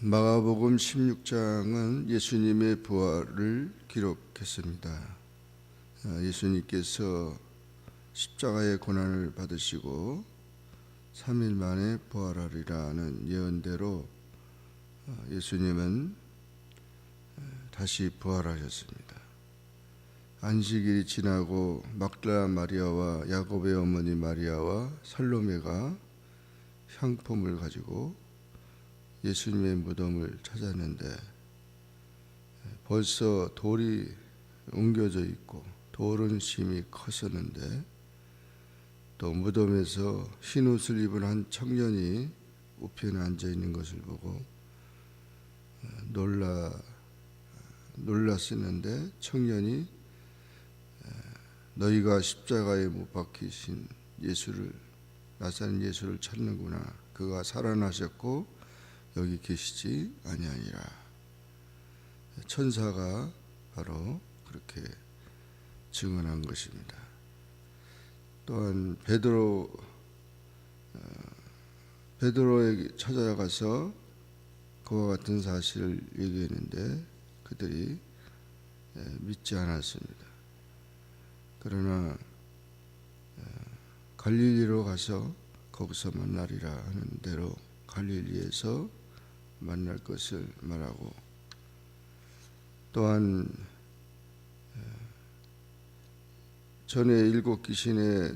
마가복음 16장은 예수님의 부활을 기록했습니다. 아, 예수님께서 십자가의 고난을 받으시고 3일 만에 부활하리라는 예언대로 아, 예수님은 아, 다시 부활하셨습니다. 안식일이 지나고 막달라 마리아와 야곱의 어머니 마리아와 살로메가 향품을 가지고 예수님의 무덤을 찾았는데 벌써 돌이 옮겨져 있고 돌은 심히 컸었는데 또 무덤에서 흰 옷을 입은 한 청년이 우편에 앉아 있는 것을 보고 놀라 놀랐었는데 청년이 너희가 십자가에 못 박히신 예수를 나사렛 예수를 찾는구나 그가 살아나셨고 여기 계시지 아니하니라. 천사가 바로 그렇게 증언한 것입니다. 또한 베드로 어, 베드로에게 찾아가서 그와 같은 사실을 얘기했는데 그들이 예, 믿지 않았습니다. 그러나 어, 갈릴리로 가서 거기서 만나리라 하는 대로 갈릴리에서 만날 것을 말하고 또한 전에 일곱 귀신에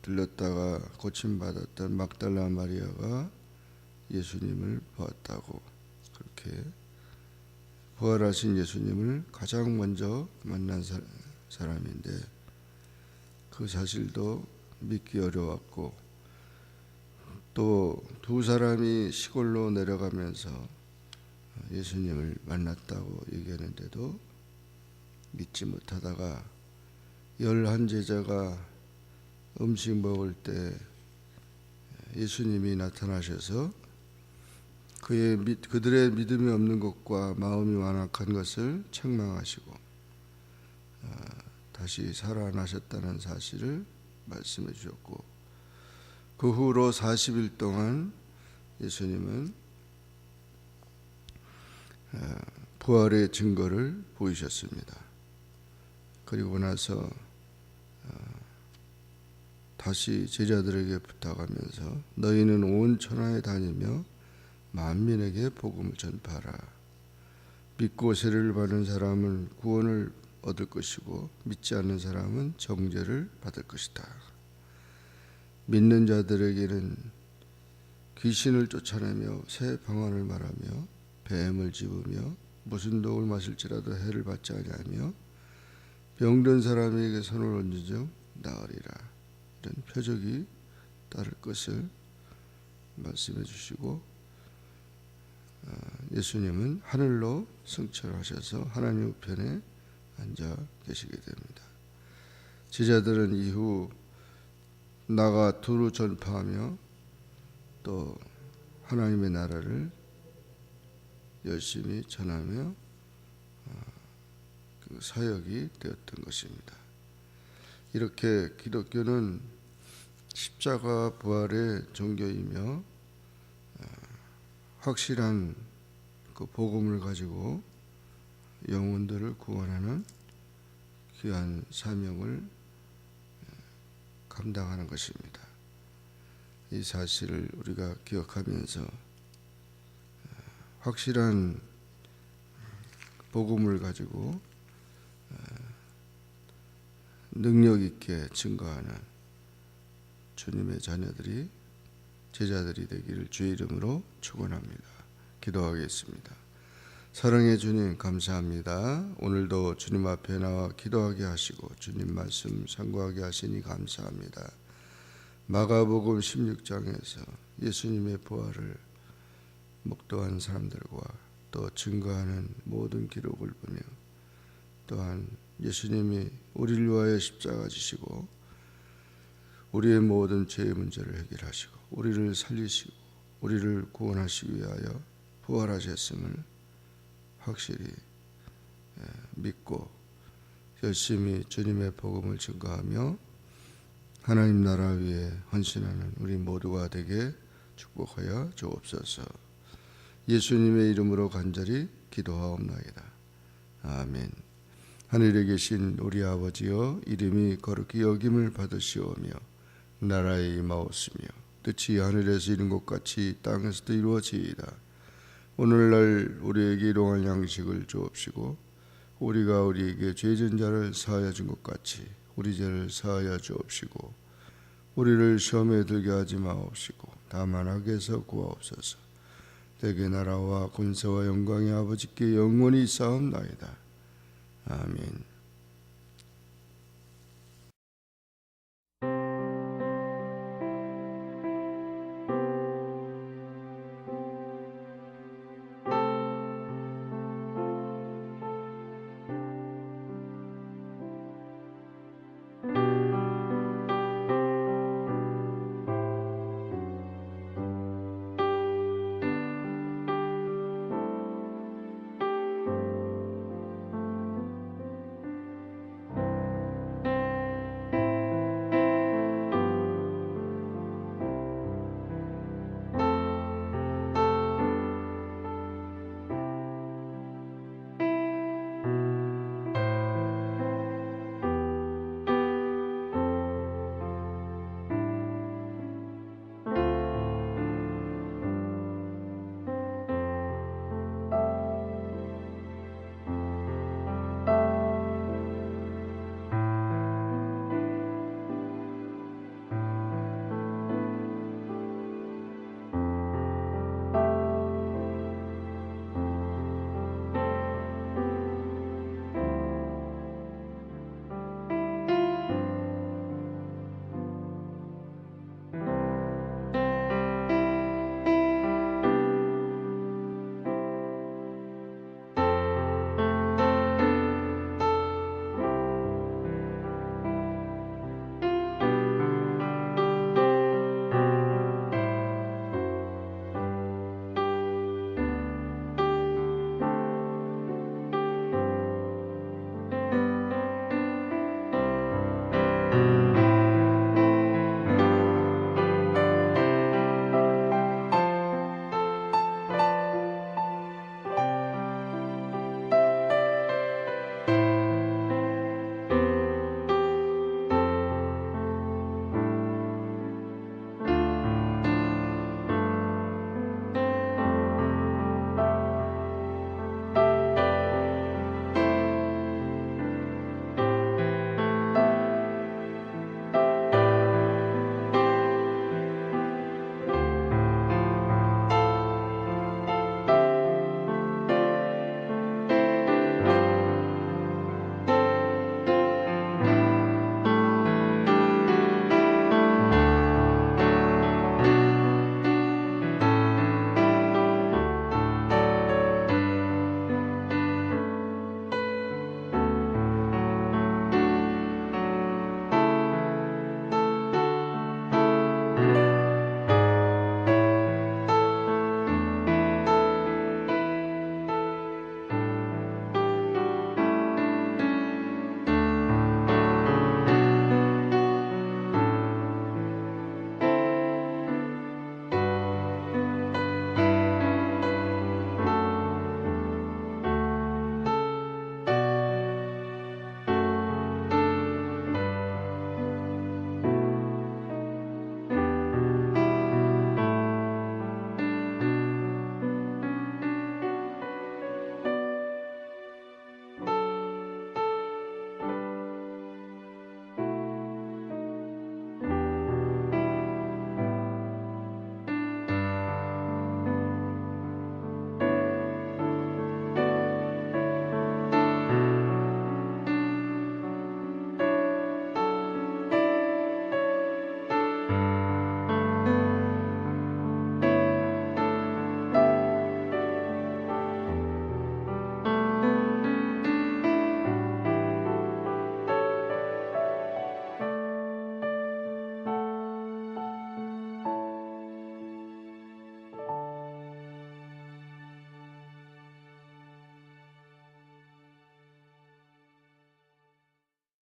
들렸다가 고침받았던 막달라 마리아가 예수님을 보았다고 그렇게 부활하신 예수님을 가장 먼저 만난 사람인데 그 사실도 믿기 어려웠고 또 두 사람이 시골로 내려가면서 예수님을 만났다고 얘기하는데도 믿지 못하다가 열한 제자가 음식 먹을 때 예수님이 나타나셔서 그의 그들의 믿음이 없는 것과 마음이 완악한 것을 책망하시고 다시 살아나셨다는 사실을 말씀해 주셨고 그 후로 40일 동안 예수님은 부활의 증거를 보이셨습니다. 그리고 나서 다시 제자들에게 부탁하면서 너희는 온 천하에 다니며 만민에게 복음을 전파하라. 믿고 세례를 받은 사람은 구원을 얻을 것이고 믿지 않는 사람은 정죄를 받을 것이다. 믿는 자들에게는 귀신을 쫓아내며 새 방언을 말하며 뱀을 집으며 무슨 독을 마실지라도 해를 받지 아니하며 병든 사람에게 손을 얹은 즉 나으리라 이런 표적이 따를 것을 말씀해 주시고 예수님은 하늘로 승천하셔서 하나님 우편에 앉아 계시게 됩니다. 제자들은 이후 나가 두루 전파하며 또 하나님의 나라를 열심히 전하며 그 사역이 되었던 것입니다. 이렇게 기독교는 십자가 부활의 종교이며 확실한 그 복음을 가지고 영혼들을 구원하는 귀한 사명을 감당하는 것입니다. 이 사실을 우리가 기억하면서 확실한 복음을 가지고 능력 있게 증거하는 주님의 자녀들이 제자들이 되기를 주의 이름으로 축원합니다. 기도하겠습니다. 사랑의 주님 감사합니다. 오늘도 주님 앞에 나와 기도하게 하시고 주님 말씀 상고하게 하시니 감사합니다. 마가복음 16장에서 예수님의 부활을 목도한 사람들과 또 증거하는 모든 기록을 보며 또한 예수님이 우리를 위하여 십자가 지시고 우리의 모든 죄의 문제를 해결하시고 우리를 살리시고 우리를 구원하시기 위하여 부활하셨음을 확실히 예, 믿고 열심히 주님의 복음을 증거하며 하나님 나라 위에 헌신하는 우리 모두가 되게 축복하여 주옵소서. 예수님의 이름으로 간절히 기도하옵나이다. 아멘. 하늘에 계신 우리 아버지여 이름이 거룩히 여김을 받으시오며 나라에 임하옵시며 뜻이 하늘에서 이룬 것 같이 땅에서도 이루어지이다. 오늘날 우리에게 일용할 양식을 주옵시고 우리가 우리에게 죄진 자를 사하여 준 것 같이 우리 죄를 사하여 주옵시고 우리를 시험에 들게 하지 마옵시고 다만 악에서 구하옵소서. 대개 나라와 권세와 영광의 아버지께 영원히 싸움나이다. 아멘.